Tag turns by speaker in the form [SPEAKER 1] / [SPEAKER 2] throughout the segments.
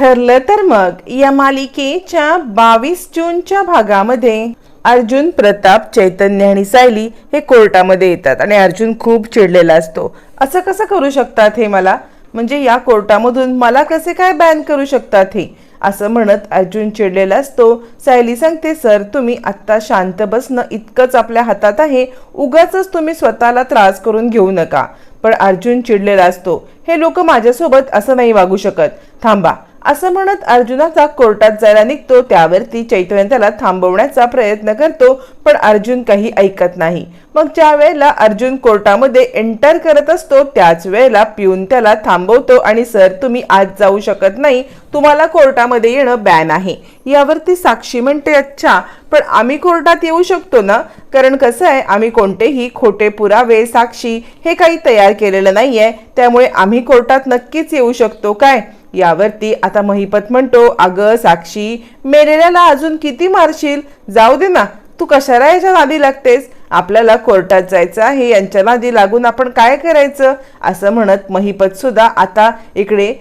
[SPEAKER 1] ठरलं तर मग या मालिकेच्या बावीस जूनच्या भागामध्ये अर्जुन प्रताप चैतन्य आणि सायली हे कोर्टामध्ये येतात आणि अर्जुन खूप चिडलेला असतो. असं कसं करू शकतात हे मला? म्हणजे या कोर्टामधून मला कसे काय बॅन करू शकतात हे? असं म्हणत अर्जुन चिडलेला असतो. सायली सांगते सर तुम्ही आत्ता शांत बसणं इतकंच आपल्या हातात आहे. उगाच तुम्ही स्वतःला त्रास करून घेऊ नका. पण अर्जुन चिडलेला असतो. हे लोक माझ्यासोबत असं नाही वागू शकत. थांबा. असं म्हणत अर्जुनाचा कोर्टात जायला निघतो. त्यावरती चैतन्य त्याला थांबवण्याचा प्रयत्न करतो पण अर्जुन काही ऐकत नाही. मग ज्या वेळेला अर्जुन कोर्टामध्ये एंटर करत असतो त्याच वेळेला पिऊन त्याला थांबवतो आणि सर तुम्ही आज जाऊ शकत नाही. तुम्हाला कोर्टामध्ये येणं बॅन आहे. यावरती साक्षी म्हणते अच्छा पण आम्ही कोर्टात येऊ शकतो ना? कारण कसं आहे आम्ही कोणतेही खोटे पुरावे साक्षी हे काही तयार केलेलं नाहीये. त्यामुळे आम्ही कोर्टात नक्कीच येऊ शकतो. काय? यावरती आता महिपत म्हणतो अगं साक्षी मेलेल्याला अजून किती मारशील? जाऊ दे ना तू कशाला याच्या नादी लागतेस? आपल्याला कोर्टात जायचं आहे यांच्या नादी लागून आपण काय करायचं? असं म्हणत महिपत सुद्धा आता इकडे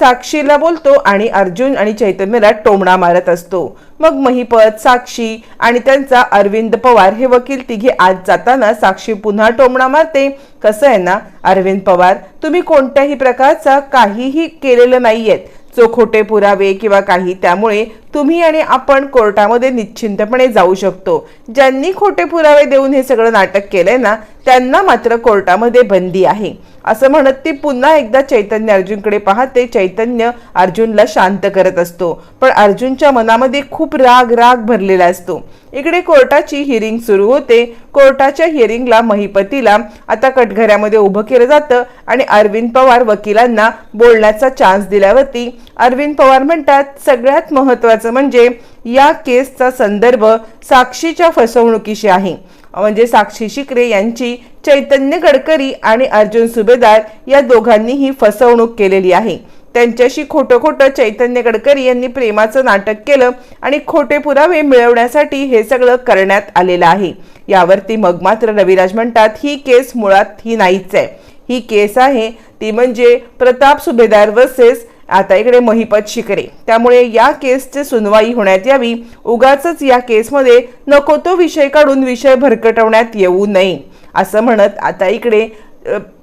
[SPEAKER 1] साक्षीला बोलतो आणि अर्जुन आणि चैतन्यला टोमणा मारत असतो. मग महिपत साक्षी आणि त्यांचा अरविंद पवार हे वकील तिघे आज जाताना साक्षी पुन्हा टोमणा मारते. कसं आहे ना? अरविंद पवार तुम्ही कोणत्याही प्रकारचा काहीही केलेलं नाहीयेत. जो खोटे पुरावे किंवा काही त्यामुळे तुम्ही आणि आपण कोर्टामध्ये निश्चिंतपणे जाऊ शकतो. ज्यांनी खोटे पुरावे देऊन हे सगळं नाटक केलंय ना त्यांना मात्र कोर्टामध्ये बंदी आहे. असं म्हणत ती पुन्हा एकदा चैतन्य अर्जुनकडे पाहते. चैतन्य अर्जुनला शांत करत असतो. पण अर्जुनच्या मनामध्ये खूप राग राग भरलेला असतो. इकडे कोर्टाची हिअरिंग सुरू होते. कोर्टाच्या हिअरिंगला महिपतीला आता कटघऱ्यामध्ये उभं केलं जातं आणि अरविंद पवार वकिलांना बोलण्याचा चान्स दिल्यावरती अरविंद पवार म्हणतात सगळ्यात महत्वाचं म्हणजे या केसचा संदर्भ साक्षीच्या फसवणुकीशी आहे. म्हणजे साक्षी शिकरे यांची चैतन्य गडकरी आणि अर्जुन सुभेदार या दोघांनी ही फसवणूक केलेली आहे. त्यांच्याशी खोटं खोटं चैतन्य गडकरी यांनी प्रेमाचं नाटक केलं आणि खोटे पुरावे मिळवण्यासाठी हे सगळं करण्यात आलेलं आहे. यावरती मग मात्र रविराज म्हणतात ही केस मुळात ही नाहीच आहे. ही केस आहे ती म्हणजे प्रताप सुभेदार वर्सेस आता इकडे महिपत शिकरे त्यामुळे या केसची सुनवाई होण्यात यावी. उगाच या केसमध्ये नको तो विषय काढून विषय भरकटवण्यात येऊ नये असं म्हणत आता इकडे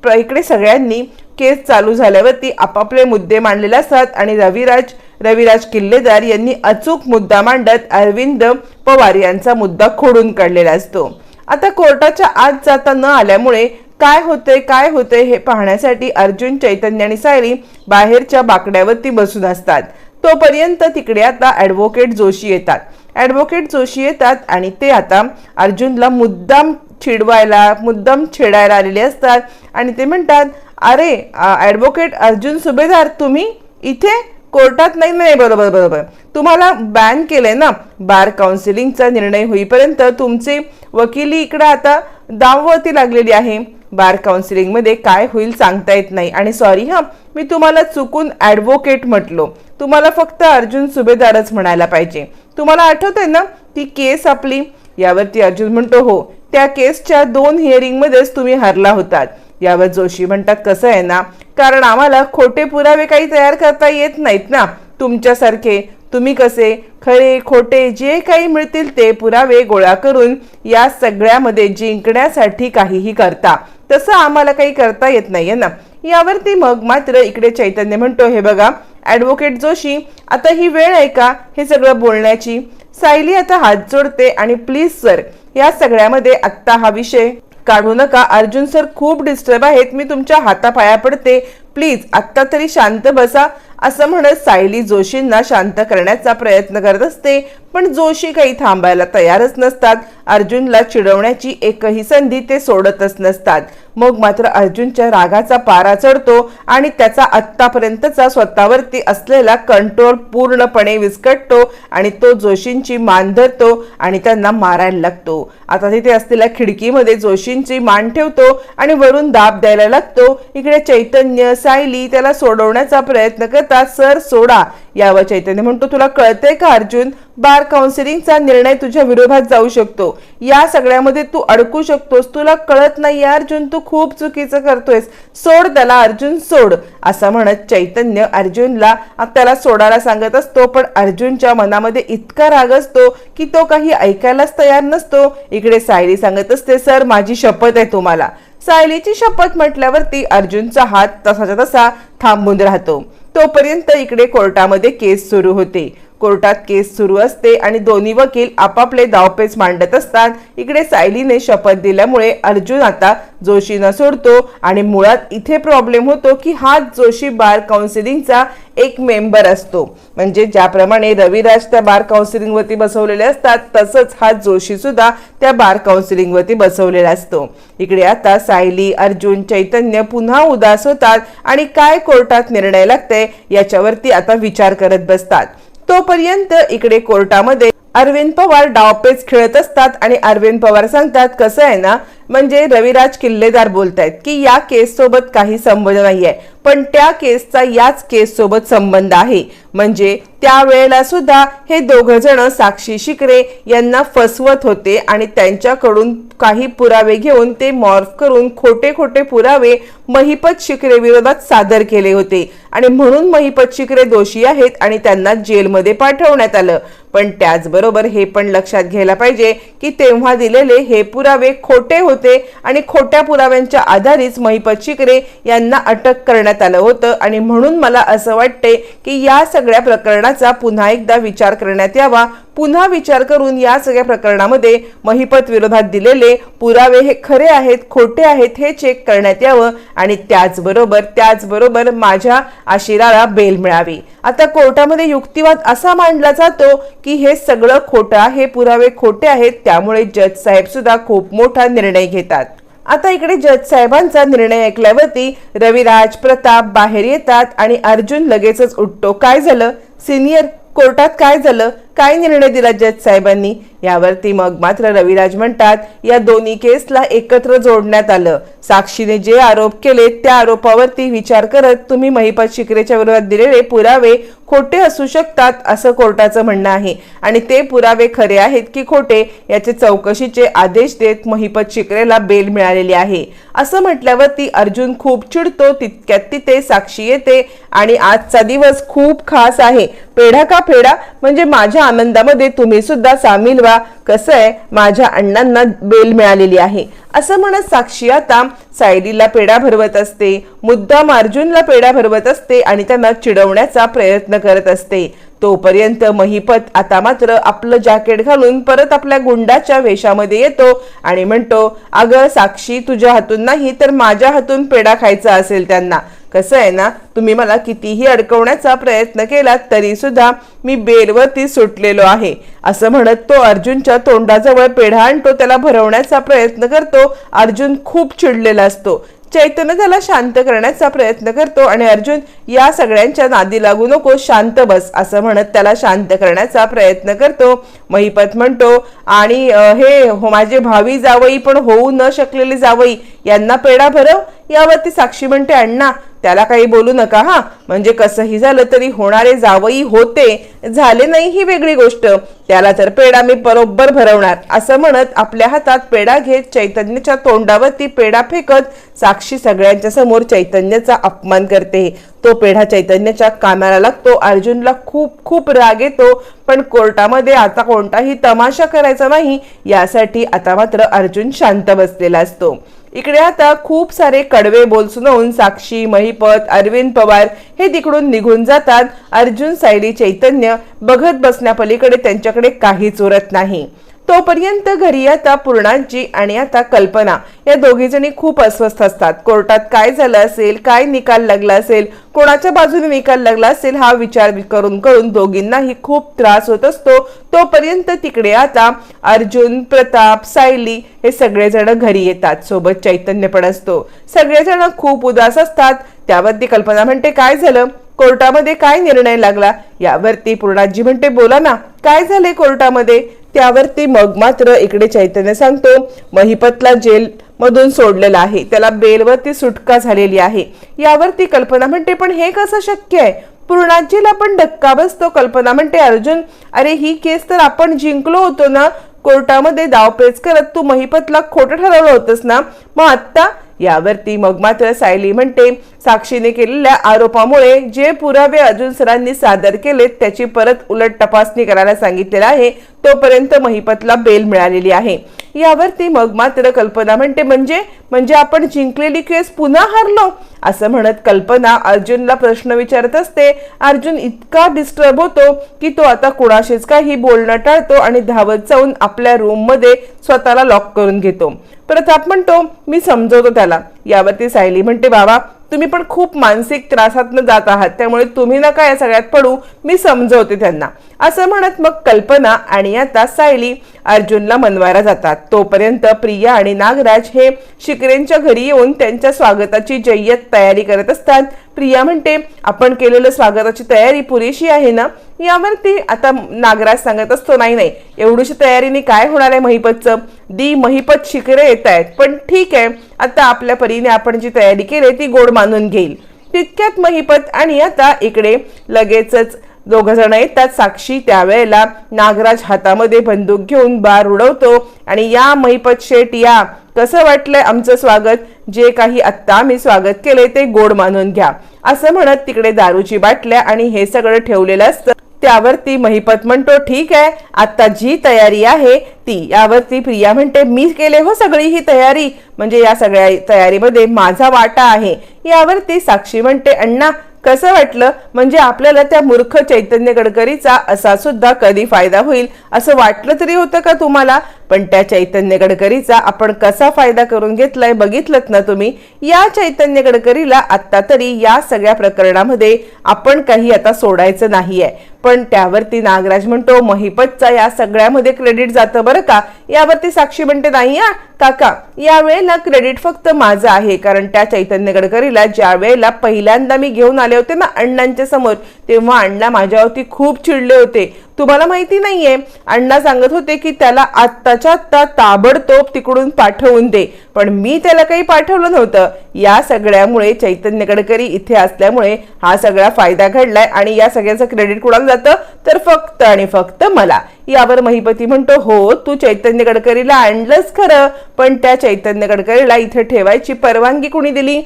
[SPEAKER 1] प्र- इकडे सगळ्यांनी केस चालू झाल्यावरती आपापले मुद्दे मांडलेले असतात आणि रविराज रविराज किल्लेदार यांनी अचूक मुद्दा मांडत अरविंद पवार यांचा मुद्दा खोडून काढलेला असतो. आता कोर्टाच्या आत जाता न आल्यामुळे काय होते काय होते हे पाहण्यासाठी अर्जुन चैतन्य आणि सायली बाहेरच्या बाकड्यावरती बसून असतात. तोपर्यंत तिकडे आता ॲडव्होकेट जोशी येतात. ॲडव्होकेट जोशी येतात आणि ते आता अर्जुनला मुद्दाम चिडवायला मुद्दाम छेडायला आलेले असतात आणि ते म्हणतात अरे ॲडव्होकेट अर्जुन सुभेदार तुम्ही इथे कोर्टात नाही नाही बरोबर बरोबर. तुम्हाला बॅन केलंय ना? बार काउन्सिलिंगचा निर्णय होईपर्यंत तुमचे वकिली इकडे आता दाववरती लागलेली आहे. बार काउन्सिलिंगमध्ये काय होईल सांगता येत नाही. आणि सॉरी हां मी तुम्हाला चुकून ॲडव्होकेट म्हटलो. तुम्हाला फक्त अर्जुन सुभेदारच म्हणायला पाहिजे. तुम्हाला आठवतंय ना ती केस आपली? यावरती अर्जुन म्हणतो हो त्या केसच्या दोन हिअरिंगमध्येच तुम्ही हरला होतात. यावर जोशी म्हणतात कसं आहे ना कारण आम्हाला खोटे पुरावे काही तयार करता येत नाहीत ना तुमच्यासारखे तुम्ही कसे खरे खोटे जे काही मिळतील ते पुरावे गोळा करून या सगळ्यामध्ये जिंकण्यासाठी काहीही करता. तसं आम्हाला काही करता येत नाहीये ना? यावरती मग मात्र इकडे चैतन्य म्हणतो हे बघा ॲडव्होकेट जोशी आता ही वेळ आहे का हे सगळं बोलण्याची? सायली आता हात जोडते आणि प्लीज सर या सगळ्यामध्ये आत्ता हा विषय काढू नका. अर्जुन सर खूप डिस्टर्ब आहेत. मी तुमच्या हातापाया पडते. प्लीज आत्ता तरी शांत बसा. असं म्हणत सायली जोशींना शांत करण्याचा प्रयत्न करत असते. पण जोशी काही थांबायला तयारच नसतात. अर्जुनला चिडवण्याची एकही संधी ते सोडतच नसतात. मग मात्र अर्जुनच्या रागाचा पारा चढतो आणि त्याचा आत्तापर्यंतचा स्वतःवरती असलेला कंट्रोल पूर्णपणे विस्कटतो आणि तो जोशींची मान धरतो आणि त्यांना मारायला लागतो. आता तिथे असलेल्या खिडकीमध्ये जोशींची मान ठेवतो आणि वरून दाब द्यायला लागतो. इकडे चैतन्य सायली त्याला सोडवण्याचा प्रयत्न करता सर सोडा यावर चैतन्य म्हणतो. तुला कळतंय का अर्जुन? बार काउन्सिलिंगचा निर्णय तुझ्या विरोधात जाऊ शकतो. या सगळ्यामध्ये तू अडकू शकतोस. तुला कळत नाही अर्जुन तू खूप चुकीचं करतोयस. सोड त्याला अर्जुन सोड असं म्हणत चैतन्य अर्जुनला त्याला सोडायला सांगत असतो. पण अर्जुनच्या मनामध्ये इतका राग असतो की तो काही ऐकायलाच तयार नसतो. इकडे सायली सांगत असते सर माझी शपथ आहे तुम्हाला. सायलीची शपथ म्हटल्यावरती अर्जुनचा हात तसाचा तसा थांबून राहतो. तोपर्यंत इकडे कोर्टामध्ये केस सुरू होते. कोर्टात केस सुरू असते आणि दोन्ही वकील आपापले दावपेच मांडत असतात. इकडे सायलीने शपथ दिल्यामुळे अर्जुन आता जोशीनं सोडतो आणि मुळात इथे प्रॉब्लेम होतो की हा जोशी बार काउन्सिलिंगचा एक मेंबर असतो. म्हणजे ज्याप्रमाणे रविराज त्या बार काउन्सिलिंगवरती बसवलेले असतात तसंच हा जोशी सुद्धा त्या बार काउन्सिलिंगवरती बसवलेला असतो. इकडे आता सायली अर्जुन चैतन्य पुन्हा उदास होतात आणि काय कोर्टात निर्णय लागतंय याच्यावरती आता विचार करत बसतात. तोपर्यंत इकडे कोर्टामध्ये अरविंद पवार डावपेच खेळत असतात आणि अरविंद पवार सांगतात कसं आहे ना म्हणजे रविराज किल्लेदार बोलतायत की या केस सोबत काही संबंध नाहीये. पण त्या केसचा याच केस सोबत संबंध आहे. म्हणजे त्यावेळेला सुद्धा हे दोघ जण साक्षी शिकरे यांना फसवत होते आणि त्यांच्याकडून काही पुरावे घेऊन ते मॉर्फ करून खोटे खोटे पुरावे महिपत शिकरे विरोधात सादर केले होते. आणि म्हणून महिपत शिकरे दोषी आहेत आणि त्यांना जेलमध्ये पाठवण्यात आलं. पण त्याचबरोबर हे पण लक्षात घ्यायला पाहिजे की तेव्हा दिलेले हे पुरावे खोटे होते आणि खोट्या पुराव्यांच्या आधारेच महिपत शिकरे यांना अटक करण्यात आलं होतं. आणि म्हणून मला असं वाटते की या सगळ्या प्रकरणाचा पुन्हा एकदा विचार करण्यात यावा. पुन्हा विचार करून या सगळ्या प्रकरणामध्ये महिपत विरोधात दिलेले पुरावे हे खरे आहेत खोटे आहेत हे चेक करण्यात यावं. आणि त्याचबरोबर त्याचबरोबर माझ्या आशिराला बेल मिळावी. आता कोर्टामध्ये युक्तिवाद असा मांडला जातो की हे सगळं खोटं आहे पुरावे खोटे आहेत त्यामुळे जज साहेब सुद्धा खूप मोठा निर्णय घेतात. आता इकडे जज साहेबांचा निर्णय ऐकल्यावरती रविराज प्रताप बाहेर येतात आणि अर्जुन लगेचच उठतो. काय झालं? सिनियर कोर्टात काय झालं? काय निर्णय दिला जज साहेबांनी? यावरती मग मात्र रविराज म्हणतात या दोन्ही केसला एकत्र जोडण्यात आलं. साक्षीने जे आरोप केले त्या आरोपावरती विचार करत तुम्ही महिपत शिकरेच्या विरोधात दिलेले पुरावे खोटे असू शकतात असं कोर्टाचं म्हणणं आहे. आणि ते पुरावे खरे आहेत की खोटे याचे चौकशीचे आदेश देत महिपत शिकरेला बेल मिळालेली आहे. असं म्हटल्यावरती अर्जुन खूप चिडतो तितक्यात तिथे साक्षी येते. आणि आजचा दिवस खूप खास आहे. पेढा का फेडा म्हणजे माझ्या आनंदामध्ये तुम्ही सुद्धा सामील व्हा. कसं आहे? माझ्या अण्णांना बेल मिळालेली आहे. असं म्हणत साक्षी आता सायलीला पेढा भरवत असते. मुद्दाम अर्जुनला पेढा भरवत असते आणि त्यांना चिडवण्याचा प्रयत्न करत असते. तोपर्यंत महिपत आता मात्र आपलं जॅकेट घालून परत आपल्या गुंडाच्या वेशामध्ये येतो आणि म्हणतो अगं साक्षी तुझ्या हातून नाही तर माझ्या हातून पेढा खायचा असेल त्यांना. कसं आहे ना तुम्ही मला कितीही अडकवण्याचा प्रयत्न केला तरी सुद्धा मी बेलवरती सुटलेलो आहे. असं म्हणत तो अर्जुनच्या तोंडाजवळ पेढा आणतो त्याला भरवण्याचा प्रयत्न करतो. अर्जुन खूप चिडलेला असतो. चैतन्य त्याला शांत करण्याचा प्रयत्न करतो आणि अर्जुन या सगळ्यांच्या नादी लागू नको शांत बस असं म्हणत त्याला शांत करण्याचा प्रयत्न करतो. महिपत म्हणतो आणि हे हो माझे भावी जावई पण होऊ न शकलेले जावई यांना पेढा भरव. यावरती साक्षी म्हणते अण्णा त्याला काही बोलू नका हा. म्हणजे कसंही झालं तरी होणारे जावई होते झाले नाही ही वेगळी गोष्ट. त्याला तर पेढा मी बरोबर भरवणार असं म्हणत आपल्या हातात पेढा घेत चैतन्याच्या तोंडावरती पेढा फेकत साक्षी सगळ्यांच्या समोर चैतन्याचा अपमान करते. तो पेढा चैतन्याच्या कानाला लागतो अर्जुनला खूप खूप राग येतो पण कोर्टामध्ये आता कोणताही तमाशा करायचा नाही यासाठी आता मात्र अर्जुन शांत बसलेला असतो. इकडे आता खूप सारे कडवे बोल सुनावून साक्षी महिपत अरविंद पवार हे तिकडून निघून जातात. अर्जुन सायली चैतन्य बघत बसण्यापलीकडे त्यांच्याकडे काहीच उरत नाही. तोपर्यंत घरी आता पूर्णांची आणि आता कल्पना या दोघी जणी खूप अस्वस्थ असतात. कोर्टात काय झालं असेल काय निकाल लागला असेल कोणाच्या बाजूने निकाल लागला असेल हा विचार करून करून दोघींनाही खूप त्रास होत असतो. तोपर्यंत तिकडे आता अर्जुन प्रताप सायली हे सगळेजण घरी येतात. सोबत चैतन्य पण असतो. सगळेजण खूप उदास असतात. त्यावरती कल्पना म्हणते काय झालं? कोर्टामध्ये काय निर्णय लागला? यावरती पूर्णाजी म्हणते बोला ना काय झाले कोर्टामध्ये? त्यावरती मग मात्र इकडे चैतन्य सांगतो महिपतला जेल मधून सोडलेला आहे. त्याला बेलवरती सुटका झालेली आहे. यावरती कल्पना म्हणते पण हे कसं शक्य आहे? पूर्णाजीला पण धक्का बसतो. कल्पना म्हणते अर्जुन अरे ही केस तर आपण जिंकलो होतो ना कोर्टामध्ये दावपेच करत तू महिपतला खोटं ठरवलं होतंस ना मग आत्ता यावरती मग मात्र सायली म्हणते साक्षीने केलेल्या आरोपामुळे जे पुरावे अर्जुन सरांनी सादर केलेत त्याची परत उलट तपासणी करायला सांगितलेलं आहे तोपर्यंत महिपतला बेल मिळालेली आहे. यावरती मग मात्र कल्पना म्हणते म्हणजे म्हणजे आपण जिंकलेली केस पुन्हा हरलो? असं म्हणत कल्पना अर्जुनला प्रश्न विचारत असते अर्जुन इतका डिस्टर्ब होतो की तो आता कुणाशीच काही बोलणं टाळतो आणि धावत जाऊन आपल्या रूममध्ये स्वतःला लॉक करून घेतो. प्रताप म्हणतो मी समजवतो त्याला. यावरती सायली म्हणते बाबा तुम्ही पण खूप मानसिक त्रासातनं जात आहात त्यामुळे तुम्ही नका या सगळ्यात पडू. मी समजवते त्यांना. असं म्हणत मग कल्पना आणि आता सायली अर्जुनला मनवायला जातात. तोपर्यंत प्रिया आणि नागराज हे शिकरेंच्या घरी येऊन त्यांच्या स्वागताची जय्यत तयारी करत असतात. प्रिया म्हणते आपण केलेलं स्वागताची तयारी पुरेशी आहे ना? यावरती आता नागराज सांगत असतो नाही नाही एवढीशी तयारीने काय होणार आहे महिपतचं? दी महिपत शिखरे येत आहेत पण ठीक आहे आता आपल्या परीने आपण जी तयारी केली ती गोड मानून घेईल. तितक्यात महिपत आणि आता इकडे लगेचच दोघजण येतात साक्षी त्यावेळेला नागराज हातामध्ये बंदूक घेऊन बार उडवतो आणि या महिपत शेट या कसं वाटलंय आमचं स्वागत? जे काही आत्ता आम्ही स्वागत केले ते गोड मानून घ्या. असं म्हणत तिकडे दारूची बाटल्या आणि हे सगळं ठेवलेलं असतं. त्यावरती महिपत म्हणतो ठीक आहे आता जी तयारी आहे ती. यावरती प्रिया म्हणते मी केले हो सगळी ही तयारी. म्हणजे या सगळ्या तयारीमध्ये माझा वाटा आहे. यावरती साक्षी म्हणते अण्णा कसं वाटलं? म्हणजे आपल्याला त्या मूर्ख चैतन्य गडकरीचा असा सुद्धा कधी फायदा होईल? असं वाटलं तरी होतं का तुम्हाला? पण त्या चैतन्य गडकरीचा आपण कसा फायदा करून घेतलाय बघितलं ना तुम्ही? या चैतन्य गडकरीला आत्ता तरी या सगळ्या प्रकरणामध्ये आपण काही आता सोडायचं नाहीये. पण त्यावरती नागराज म्हणतो महिपतचा या सगळ्यामध्ये क्रेडिट जातं बरं का? यावरती साक्षी म्हणते नाही या काका या वेळेला क्रेडिट फक्त माझं आहे. कारण त्या चैतन्य गडकरीला ज्या वेळेला पहिल्यांदा मी घेऊन आले होते ना अण्णांच्या समोर तेव्हा अण्णा माझ्यावरती खूप चिडले होते. तुम्हाला माहिती नाहीये. अण्णा सांगत होते की त्याला आत्ताच्या आत्ता ताबडतोब तिकडून पाठवून दे. पण मी त्याला काही पाठवलं नव्हतं. या सगळ्यामुळे चैतन्य गडकरी इथे असल्यामुळे हा सगळा फायदा घडलाय आणि या सगळ्याचं क्रेडिट कुणाला जातं? तर फक्त आणि फक्त मला. यावर महिपती म्हणतो हो तू चैतन्य गडकरीला आणलंच खरं पण त्या चैतन्य गडकरीला इथे ठेवायची परवानगी कुणी दिली?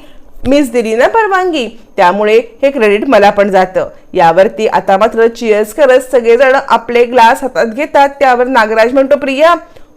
[SPEAKER 1] मीच दिली ना परवानगी. त्यामुळे हे क्रेडिट मला पण जातं. यावरती आता मात्र चिअर्स करत सगळेजण आपले ग्लास हातात घेतात. त्यावर नागराज म्हणतो प्रिया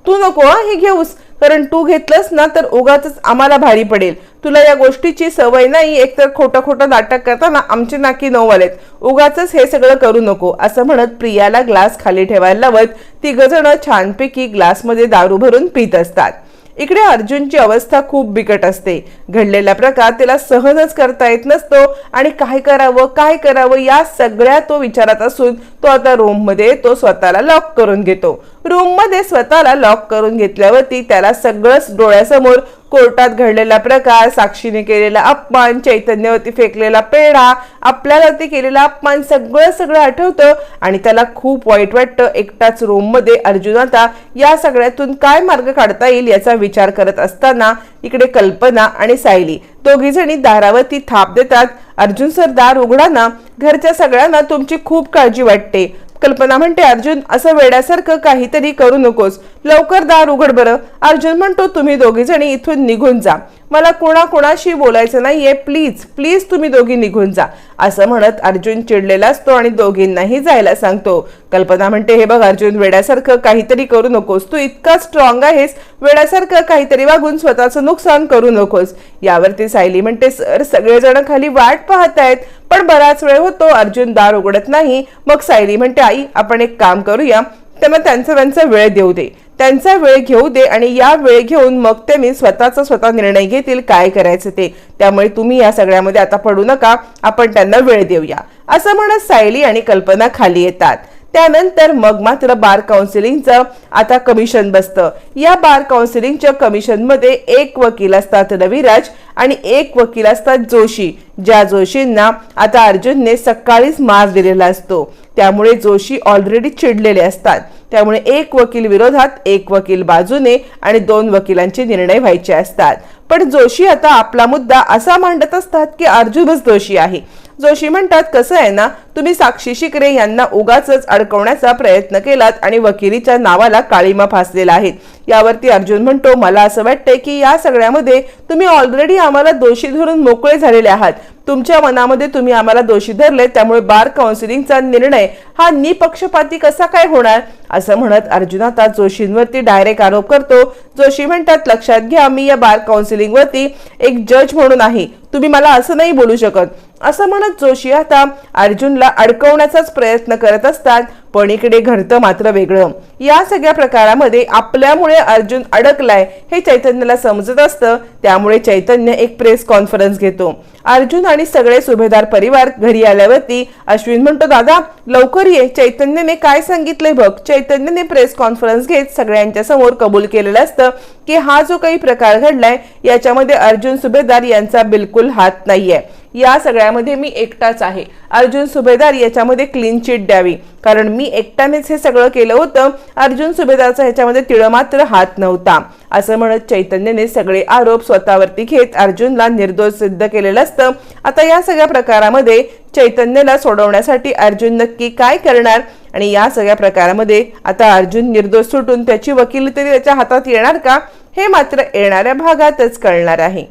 [SPEAKER 1] तू नको हे घेऊस. कारण तू घेतलंस ना तर उगाच आम्हाला भारी पडेल. तुला या गोष्टीची सवय नाही. एकतर खोटं खोटं नाटक करताना आमचे नाकी नऊ आलेत उगाच हे सगळं करू नको. असं म्हणत प्रियाला ग्लास खाली ठेवायला लावत तिघजण छानपैकी ग्लासमध्ये दारू भरून पित असतात. इकडे अर्जुनची अवस्था खूप बिकट असते. घडलेला प्रकार त्याला सहनच करता येत नसतो आणि काय करावं काय करावं या सगळ्या तो विचारात असून तो आता रूममध्ये तो स्वतःला लॉक करून घेतो. रूममध्ये स्वतःला लॉक करून घेतल्यावरती त्याला सगळंच डोळ्यासमोर कोर्टात घडलेला प्रकार साक्षीने केलेला अपमान चैतन्यवरती फेकलेला पेढा आपल्यावरती केलेला अपमान सगळं सगळं आठवतं आणि त्याला खूप वाईट वाटतं. एकटाच रूममध्ये अर्जुन आता या सगळ्यातून काय मार्ग काढता येईल याचा विचार करत असताना इकडे कल्पना आणि सायली दोघीजणी दारावरती थाप देतात. अर्जुन सर दार उघडा ना घरच्या सगळ्यांना तुमची खूप काळजी वाटते. कल्पना म्हणते अर्जुन असं वेड्यासारखं काहीतरी करू नकोस. लवकर दार उघड बरं. अर्जुन म्हणतो तुम्ही दोघी जणी इथून निघून जा. मला कोणाकोणाशी बोलायचं नाहीये प्लीज प्लीज तुम्ही दोघी निघून जा. असं म्हणत अर्जुन चिडलेला असतो आणि दोघींनाही जायला सांगतो. कल्पना म्हणते हे बघ अर्जुन वेड्यासारखं काहीतरी करू नकोस. तू इतका स्ट्रॉंग आहेस वेड्यासारखं काहीतरी वागून स्वतःचं नुकसान करू नकोस. यावरती सायली म्हणते सर सगळेजण खाली वाट पाहत आहेत पण बराच वेळ होतो अर्जुन दार उघडत नाही. मग सायली म्हणते आई आपण एक काम करूया. त्यांना त्यांचा त्यांचा वेळ देऊ दे. त्यांचा वेळ घेऊ दे आणि या वेळ घेऊन मग ते मी स्वतःचा स्वतः निर्णय घेतील काय करायचं ते. त्यामुळे तुम्ही या सगळ्यामध्ये आता पडू नका. आपण त्यांना वेळ देऊया. असं म्हणत सायली आणि कल्पना खाली येतात. त्यानंतर मग मात्र बार काउन्सिलिंगचं आता कमिशन बसतं. या बार काउन्सिलिंगच्या कमिशनमध्ये एक वकील असतात रविराज आणि एक वकील असतात जोशी. ज्या जोशींना आता अर्जुनने सकाळीच मार दिलेला असतो. त्यामुळे जोशी ऑलरेडी चिडलेले असतात. त्यामुळे एक वकील विरोधात एक वकील बाजूने आणि दोन वकिलांचे निर्णय व्हायचे असतात. पण जोशी आता आपला मुद्दा असा मांडत असतात की अर्जुनच दोषी आहे. जोशी म्हणतात कसं आहे ना तुम्ही साक्षी शिकरे यांना उगाच अडकवण्याचा प्रयत्न केलात आणि वकिलीच्या नावाला काळीमा फासलेला आहे. यावरती अर्जुन म्हणतो मला असं वाटतंय की या सगळ्यामध्ये तुम्ही ऑलरेडी आम्हाला दोषी धरून मोकळे झालेले आहात. तुमच्या मनामध्ये तुम्ही आम्हाला दोषी धरले त्यामुळे बार काउन्सिलिंगचा निर्णय हा निपक्षपाती कसा काय होणार? असं म्हणत अर्जुन आता जोशींवरती डायरेक्ट आरोप करतो. जोशी म्हणतात लक्षात घ्या मी या बार काउन्सिलिंगवरती एक जज म्हणून आहे. तुम्ही मला असं नाही बोलू शकत. असं म्हणत जोशी आता अर्जुनला अडकवण्याचाच प्रयत्न करत असतात पण इकडे घडतं मात्र वेगळं. या सगळ्या प्रकारामध्ये आपल्यामुळे अर्जुन अडकलाय हे चैतन्याला समजत असतं त्यामुळे चैतन्य एक प्रेस कॉन्फरन्स घेतो. अर्जुन आणि सगळे सुभेदार परिवार घरी आल्यावरती अश्विन म्हणतो दादा लवकर ये. चैतन्यने काय सांगितलंय बघ. चैतन्यने प्रेस कॉन्फरन्स घेत सगळ्यांच्या समोर कबूल केलेलं असतं की हा जो काही प्रकार घडलाय याच्यामध्ये अर्जुन सुभेदार यांचा बिलकुल हात नाहीये. या सगळ्यामध्ये मी एकटाच आहे. अर्जुन सुभेदार याच्यामध्ये क्लीन चिट द्यावी. कारण मी एकट्यानेच हे सगळं केलं होतं. अर्जुन सुभेदारचा ह्याच्यामध्ये तिळ मात्र हात नव्हता. असं म्हणत चैतन्यने सगळे आरोप स्वतःवरती घेत अर्जुनला निर्दोष सिद्ध केलेलं असतं. आता या सगळ्या प्रकारामध्ये चैतन्यला सोडवण्यासाठी अर्जुन नक्की काय करणार? आणि या सगळ्या प्रकारामध्ये आता अर्जुन निर्दोष सुटून त्याची वकील तरी त्याच्या हातात येणार का? हे मात्र येणाऱ्या भागातच कळणार आहे.